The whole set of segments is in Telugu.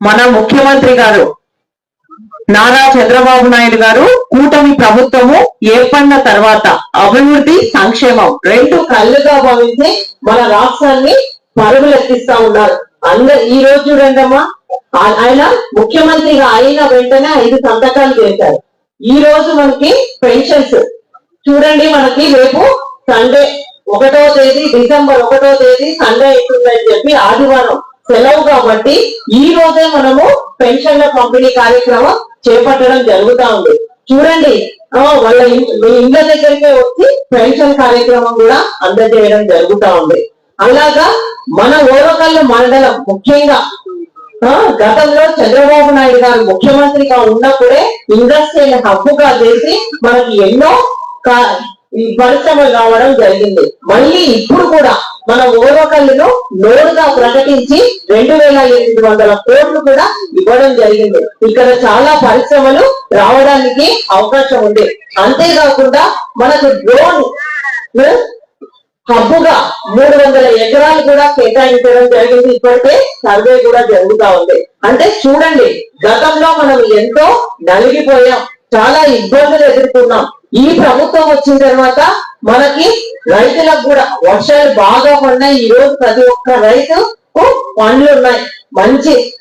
మన ముఖ్యమంత్రి గారు నారా చంద్రబాబు నాయుడు గారు కూటమి ప్రభుత్వము ఏర్పడిన తర్వాత అభివృద్ధి సంక్షేమం రెండు కళ్ళుగా భావించి మన రాష్ట్రాన్ని పరుగులెత్తిస్తా ఉన్నారు. అందరు ఈ రోజు చూడండమ్మా ఆయన ముఖ్యమంత్రిగా అయిన వెంటనే ఐదు సంతకాలు చేశారు. ఈ రోజు మనకి పెన్షన్స్. చూడండి మనకి రేపు సండే ఒకటో తేదీ డిసెంబర్ ఒకటో తేదీ సండే అవుతుందని చెప్పి ఆదివారం సెలవు కాబట్టి ఈ రోజే మనము పెన్షన్ల పంపిణీ కార్యక్రమం చేపట్టడం జరుగుతా ఉంది. చూడండి వాళ్ళ మీ ఇండ్ల దగ్గరికే వచ్చి పెన్షన్ కార్యక్రమం కూడా అందజేయడం జరుగుతా ఉంది. అలాగా మన ఓరకల్లు మండలం ముఖ్యంగా ఆ, గతంలో చంద్రబాబు నాయుడు గారు ముఖ్యమంత్రిగా ఉన్నప్పుడే ఇండస్ట్రియల్ హక్కుగా చేసి మనకి ఎన్నో కా- ఈ రావడం జరిగింది. మళ్ళీ ఇప్పుడు కూడా మన ఓరకల్లును లోనుగా ప్రకటించి రెండు వేల ఎనిమిది వందల కోట్లు కూడా ఇవ్వడం జరిగింది. ఇక్కడ చాలా పరిశ్రమలు రావడానికి అవకాశం ఉంది. అంతేకాకుండా మనకు డ్రోన్ హబ్బుగా మూడు వందల ఎకరాలు కూడా కేటాయించడం జరిగింది. ఇప్పటికే సర్వే కూడా జరుగుతా ఉంది. అంటే చూడండి గతంలో మనం ఎంతో నలిగిపోయాం. చాలా ఇబ్బందులు ఎదుర్కొన్నాం. ఈ ప్రభుత్వం వచ్చిన తర్వాత మనకి రైతులకు కూడా వర్షాలు బాగా పడినాయి. ఈ రోజు ప్రతి ఒక్క రైతుకు పండ్లు ఉన్నాయి. మంచి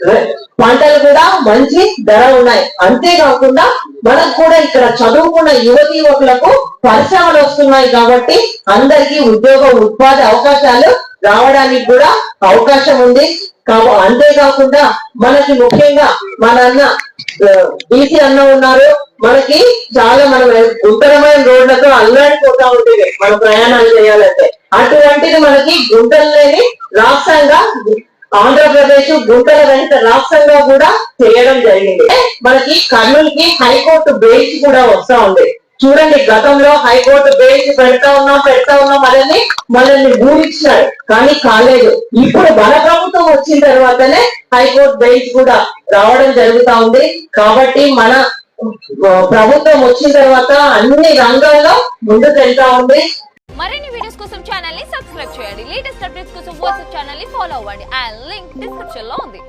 పంటలు కూడా మంచి ధర ఉన్నాయి. అంతేకాకుండా మనకు కూడా ఇక్కడ చదువుకున్న యువతి యువకులకు పరిశ్రమలు వస్తున్నాయి కాబట్టి అందరికీ ఉద్యోగ ఉపాధి అవకాశాలు రావడానికి కూడా అవకాశం ఉంది. కాబ- అంతేకాకుండా మనకి ముఖ్యంగా మన బీసీ అన్న ఉన్నారు. మనకి చాలా మనం గుంటరమైన రోడ్లతో అల్లాడిపోతా ఉంటుంది. మన ప్రయాణాలు చేయాలంటే. అటువంటిది మనకి గుంటలు లేని రాష్ట్రంగా ఆంధ్రప్రదేశ్ గుంటల రహిత రాష్ట్రంగా కూడా చేయడం జరిగింది. మనకి కర్నూలుకి హైకోర్టు బెంచ్ కూడా వస్తా ఉంది. చూడండి గతంలో హైకోర్టు బెంచ్ పెడతా ఉన్నాం పెడతా ఉన్నాం అదని మనల్ని ఊరించినారు కానీ కాలేదు. ఇప్పుడు మన ప్రభుత్వం వచ్చిన తర్వాతనే హైకోర్టు బెంచ్ కూడా రావడం జరుగుతా ఉంది. కాబట్టి మన ప్రభుత్వం వచ్చిన తర్వాత అన్ని రంగాల్లో ముందుకు వెళ్తా ఉంది. మరిన్ని వీడియోస్ కోసం ఛానల్ని సబ్స్క్రైబ్ చేయండి. లేటెస్ట్ అప్డేట్స్ కోసం వాట్సాప్ ఛానల్ని ఫాలో అవ్వండి. ఆ లింక్ డిస్క్రిప్షన్లో ఉంది.